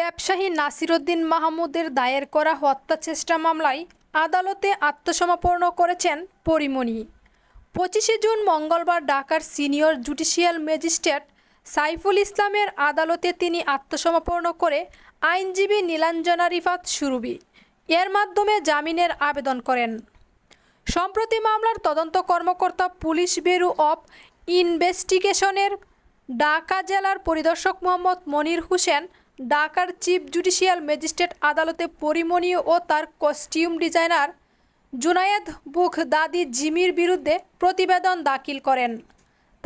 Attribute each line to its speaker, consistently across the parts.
Speaker 1: ব্যবসায়ী নাসিরুদ্দিন মাহমুদের দায়ের করা হত্যা চেষ্টা মামলায় আদালতে আত্মসমর্পণ করেছেন পরিমণি পঁচিশে জুন মঙ্গলবার ঢাকার সিনিয়র জুডিশিয়াল ম্যাজিস্ট্রেট সাইফুল ইসলামের আদালতে তিনি আত্মসমর্পণ করে আইনজীবী নীলাঞ্জনা রিফাত সুরুবি এর মাধ্যমে জামিনের আবেদন করেন সম্প্রতি মামলার তদন্ত কর্মকর্তা পুলিশ ব্যুরো অব ইনভেস্টিগেশনের ঢাকা জেলার পরিদর্শক মোহাম্মদ মনির হোসেন ঢাকার চিফ জুডিশিয়াল ম্যাজিস্ট্রেট আদালতে পরিমণি ও তার কস্টিউম ডিজাইনার জুনায়েদ বুখ দাদি জিমির বিরুদ্ধে প্রতিবেদন দাখিল করেন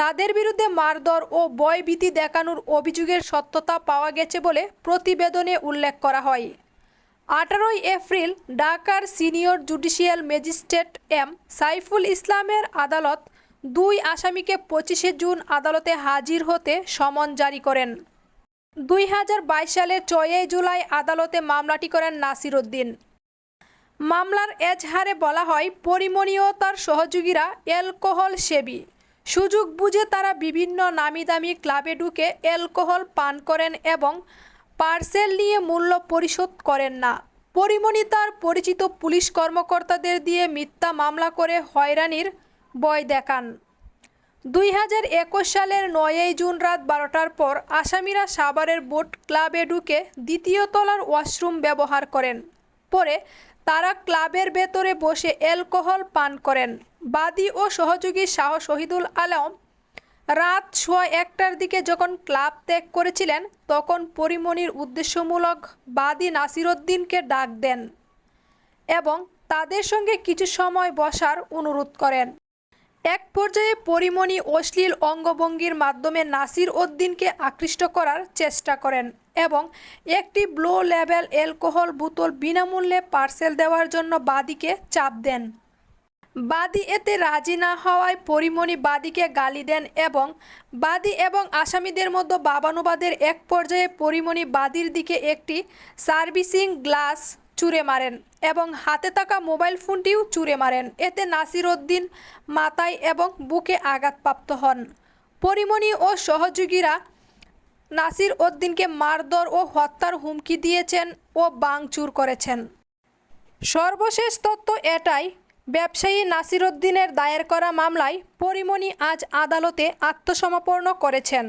Speaker 1: তাদের বিরুদ্ধে মারধর ও বয়ভীতি দেখানোর অভিযোগের সত্যতা পাওয়া গেছে বলে প্রতিবেদনে উল্লেখ করা হয় আঠারোই এপ্রিল ঢাকার senior judicial magistrate M Saiful ইসলামের আদালত দুই আসামিকে পঁচিশে জুন আদালতে হাজির হতে সমন জারি করেন দুই হাজার বাইশ সালের ছয়ই জুলাই আদালতে মামলাটি করেন নাসির উদ্দিন মামলার এজহারে বলা হয় পরিমণি ও তার সহযোগীরা অ্যালকোহল সেবী সুযোগ বুঝে তারা বিভিন্ন নামি দামি ক্লাবে ঢুকে অ্যালকোহল পান করেন এবং পার্সেল নিয়ে মূল্য পরিশোধ করেন না পরিমণি তার পরিচিত পুলিশ কর্মকর্তাদের দিয়ে মিথ্যা মামলা করে হয়রানির বয় দেখান দুই হাজার একুশ সালের নয়ই জুন রাত বারোটার পর আসামিরা সাভারের বোট ক্লাবে ঢুকে দ্বিতীয় তলার ওয়াশরুম ব্যবহার করেন পরে তারা ক্লাবের ভেতরে বসে অ্যালকোহল পান করেন বাদী ও সহযোগী শাহ শহীদুল আলম রাত সোয়া একটার দিকে যখন ক্লাব ত্যাগ করেছিলেন তখন পরিমণির উদ্দেশ্যমূলক বাদী নাসিরুদ্দিনকে ডাক দেন এবং তাদের সঙ্গে কিছু সময় বসার অনুরোধ করেন এক পর্যায়ে পরিমণি অশ্লীল অঙ্গভঙ্গির মাধ্যমে নাসির উদ্দিনকে আকৃষ্ট করার চেষ্টা করেন এবং একটি ব্লো লেভেল অ্যালকোহল বোতল বিনামূল্যে পার্সেল দেওয়ার জন্য বাদীকে চাপ দেন বাদী এতে রাজি না হওয়ায় পরিমণি বাদীকে গালি দেন এবং বাদী এবং আসামিদের মধ্যে বাবানুবাদের এক পর্যায়ে পরিমণি বাদীর দিকে একটি সার্ভিসিং গ্লাস চুরে মারেন এবং হাতে থাকা মোবাইল ফোনটিও চুরে মারেন এতে নাসির উদ্দিন মাথায় এবং বুকে আঘাতপ্রাপ্ত হন পরিমণি ও সহযোগীরা নাসির উদ্দিনকে মারধর ও হত্যার হুমকি দিয়েছেন ও বাংচুর করেছেন সর্বশেষ তথ্য এটাই ব্যবসায়ী নাসির উদ্দিনের দায়ের করা মামলায় পরিমণি আজ আদালতে আত্মসমর্পণ করেছেন